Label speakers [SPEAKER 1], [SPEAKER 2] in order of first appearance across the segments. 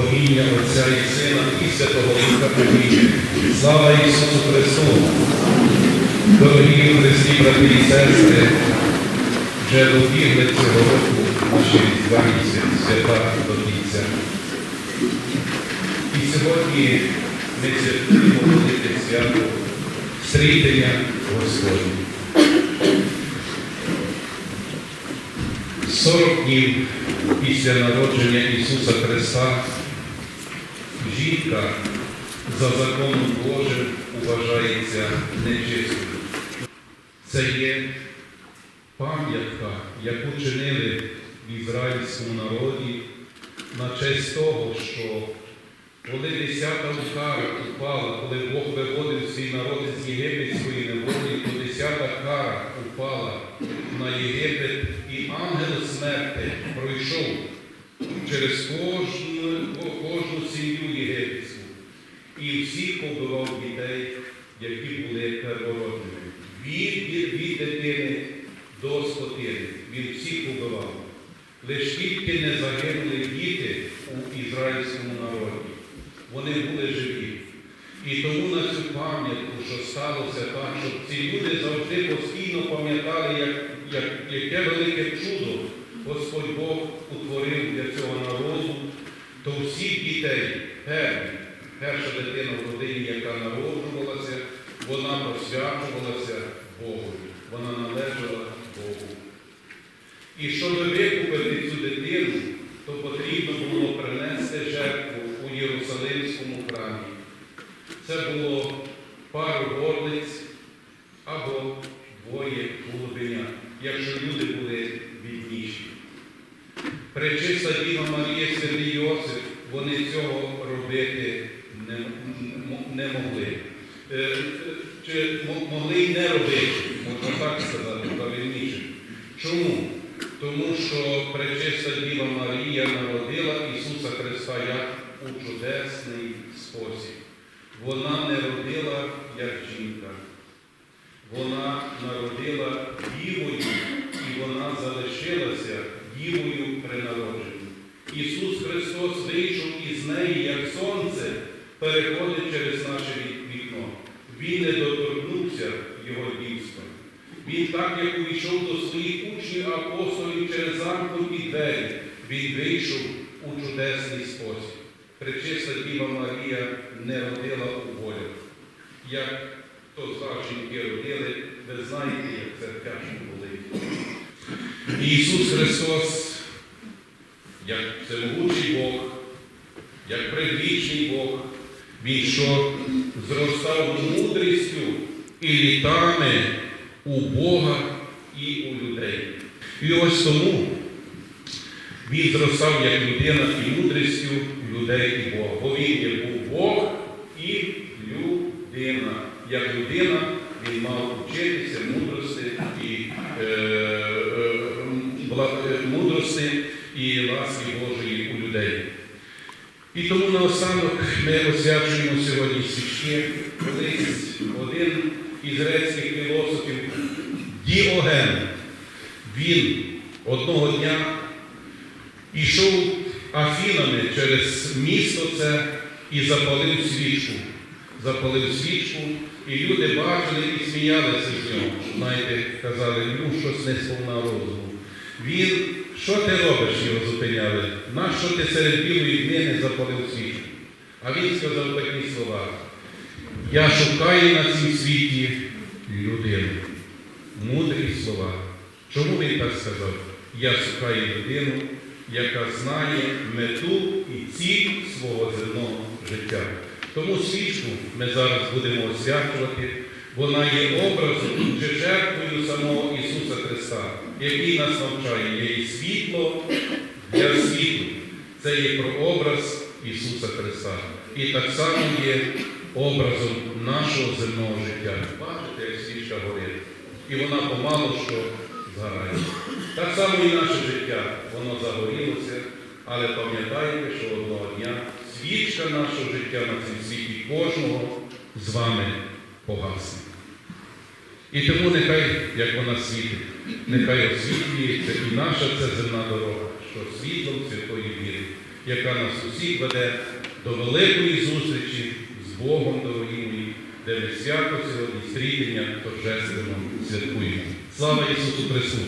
[SPEAKER 1] Во Отця і Сина і Святого Духа Поміння. Слава Ісусу Христу! Дорогі Христі, брати і сестри, вже добігли цього року наші різдвяні свя- свята до кінця. І сьогодні ми святкуємо велике свято стрітення Господнє. 40 днів після народження Ісуса Христа жінка за законом Божим вважається нечистою. Це є пам'ятка, яку чинили в ізраїльському народі на честь того, що коли десята кара упала, коли Бог виводив свій народ з єгипетської неволі, то десята кара упала на Єгипет, і ангел смерти пройшов через кожну, сім'ю єгипетську і всіх побивав дітей, які були первородними. Від, від дитини до скотини. Він всіх побивав. Лиш тільки не загинули діти у ізраїльському народі. Вони були живі. І тому на цю пам'ятку, що сталося так, щоб ці люди завжди постійно пам'ятали, як, як, яке велике чудо Господь Бог утворив для цього народу, то всіх дітей, перві, перша дитина в родині, яка народжувалася, вона посвячувалася Богу. Вона належала Богу. І щоб викупити цю дитину, то потрібно було принести жертву у Єрусалимському храмі. Це було пару горлиць або двоє голубенят, якщо люди були бідніші. Пречиста Діва Марія Святий Йосип, вони цього робити не, м- не могли. Е, Чи м- могли й не робити, можна так сказати, правильніше. Чому? Тому що пречиста Діва Марія народила Ісуса Христа як у чудесний спосіб. Вона не родила як жінка. Вона народила дівою, і вона залишилася дівою при народженні. Ісус Христос вийшов із неї, як сонце, переходить через наше вік- вікно. Він не доторкнувся його дійства. Він так, як увійшов до своїх учнів апостолів через двері, він вийшов у чудесний спосіб. Пречиста Діва Марія не родила у волях. Як то з вас родили, ви знаєте, як це тяжко болить. Ісус Христос, як всемогучий Бог, як предвічний Бог, Він що зростав мудрістю і літами у Бога і у людей. І ось тому він зростав як людина і мудрістю людей і Бога. Бо він є був Бог і людина. Як людина він мав вчитися мудрості і е, е, е, мудрості і ласки Божої у людей. І тому наостанок ми освячуємо сьогодні свічки. Колись один із грецьких філософів Діоген, він одного дня ішов Афінами через місто це і запалив свічку. Запалив свічку, і люди бачили і сміялися з нього. Знаєте, казали, ну щось не сповна розуму. Він, що ти робиш, його зупиняли? Нащо ти серед білої днини запалив свічку? А він сказав такі слова. Я шукаю на цім світі людину. Мудрі слова. Чому він так сказав? Я шукаю людину, яка знає мету і ціль свого земного життя. Тому свічку ми зараз будемо освячувати. Вона є образом чи жертвою самого Ісуса Христа, який нас навчає. Є і світло для світу. Це є про образ Ісуса Христа. І так само є образом нашого земного життя. Бачите, як свічка горить. І вона помалу що згорає. Так само і наше життя, воно загорілося, але пам'ятайте, що одного дня свічка нашого життя на цьому світі кожного з вами погасне. І тому нехай, як вона світить, нехай освітлюється і наша ця земна дорога, що світлом святої віри.
[SPEAKER 2] яка нас усіх веде до великої зустрічі з Богом, дорогі де ми свято сьогодні стрітення торжественно святкуємо. Слава Ісусу Христу!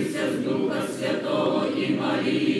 [SPEAKER 1] народився з Духа Святого і Марії.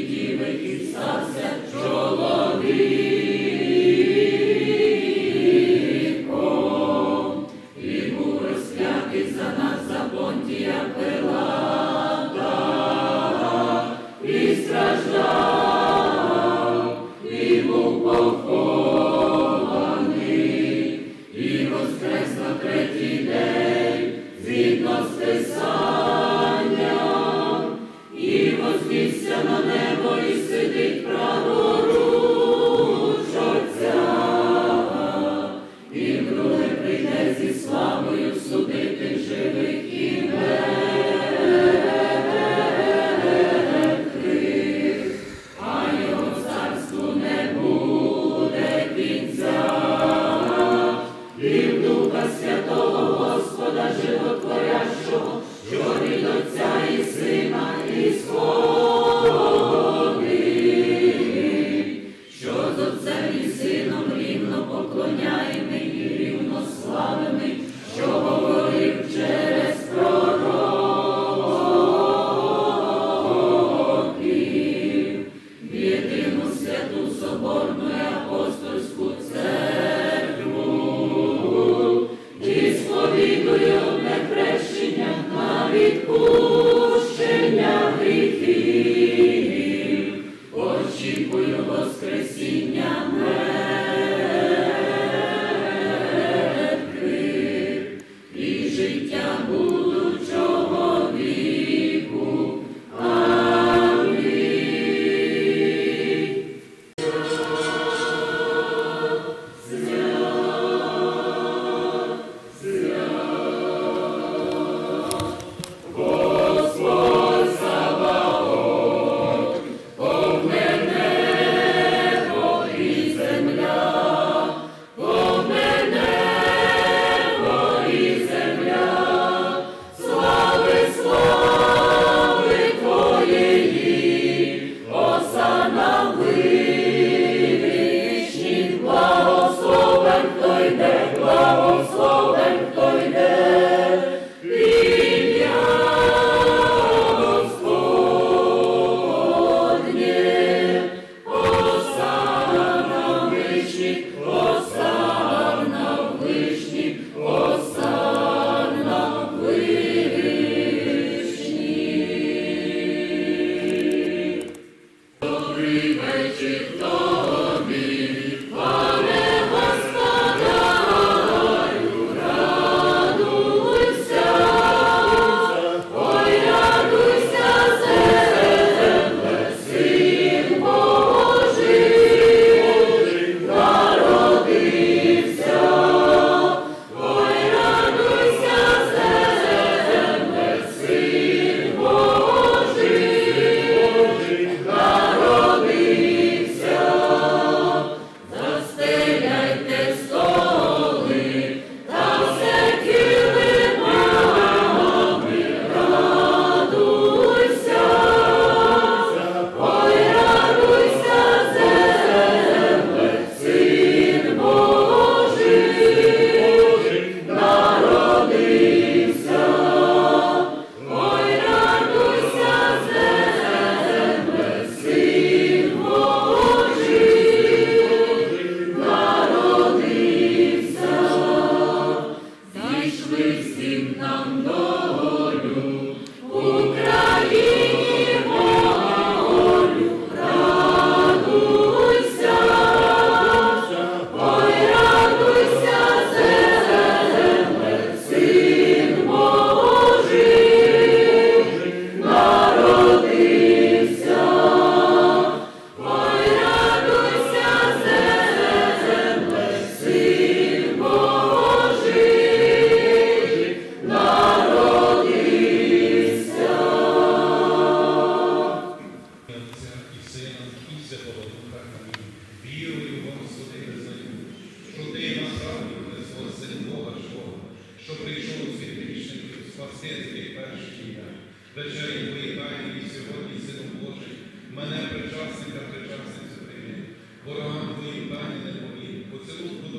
[SPEAKER 1] Василя Причався Святині, ворогам твоїм дані не повім, поцілунку до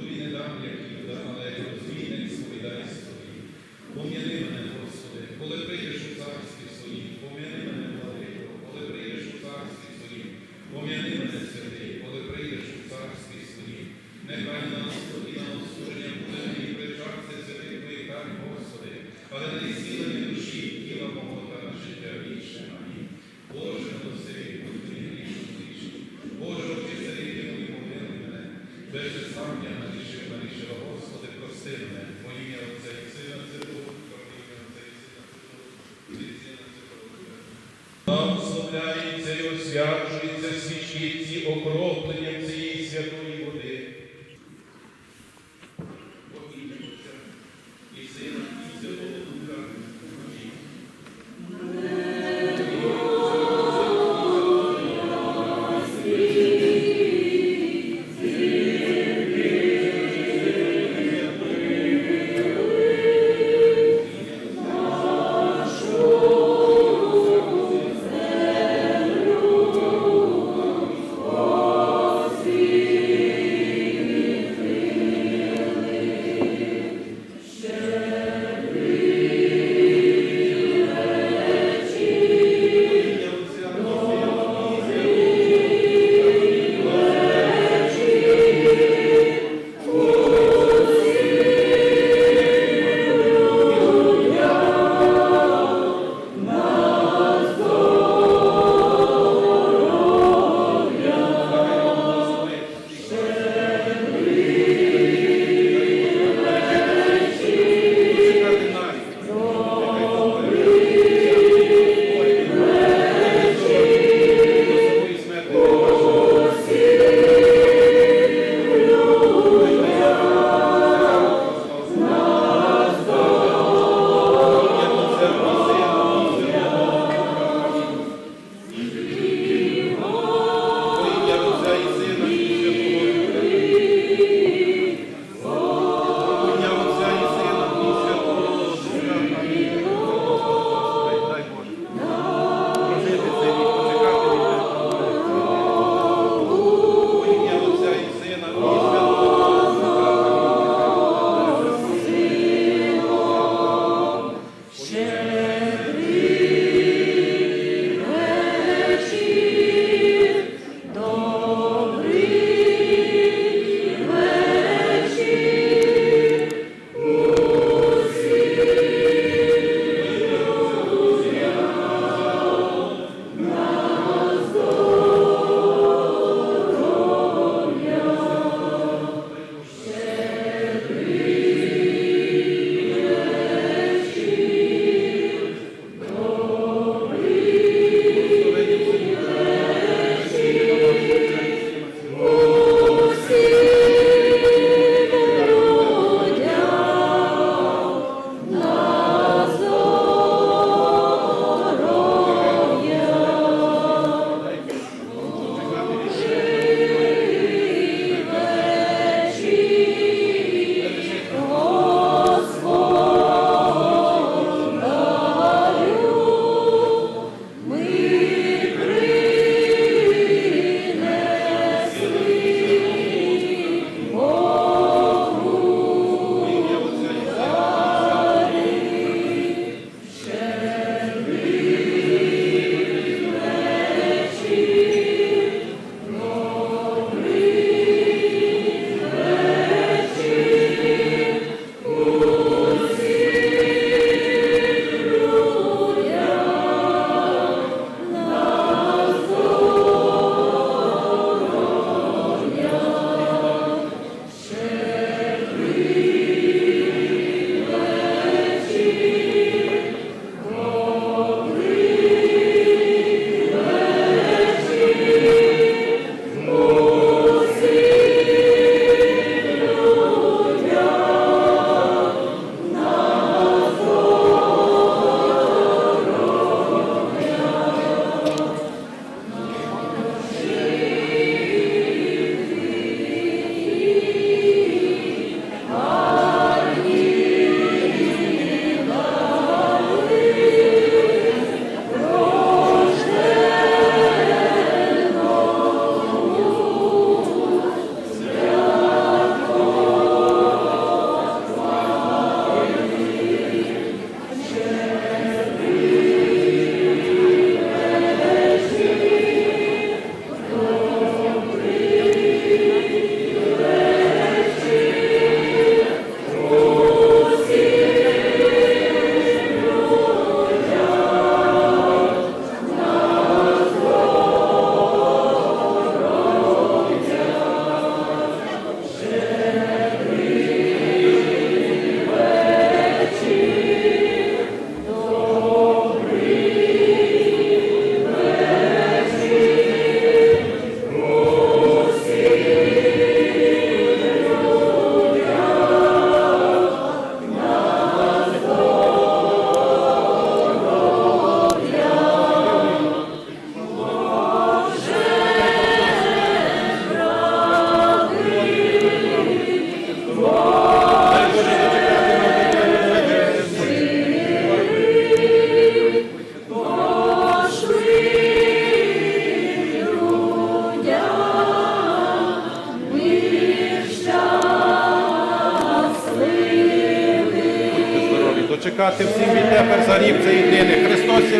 [SPEAKER 1] відтепер за це єдине. Христос є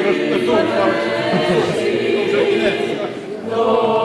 [SPEAKER 1] кінець.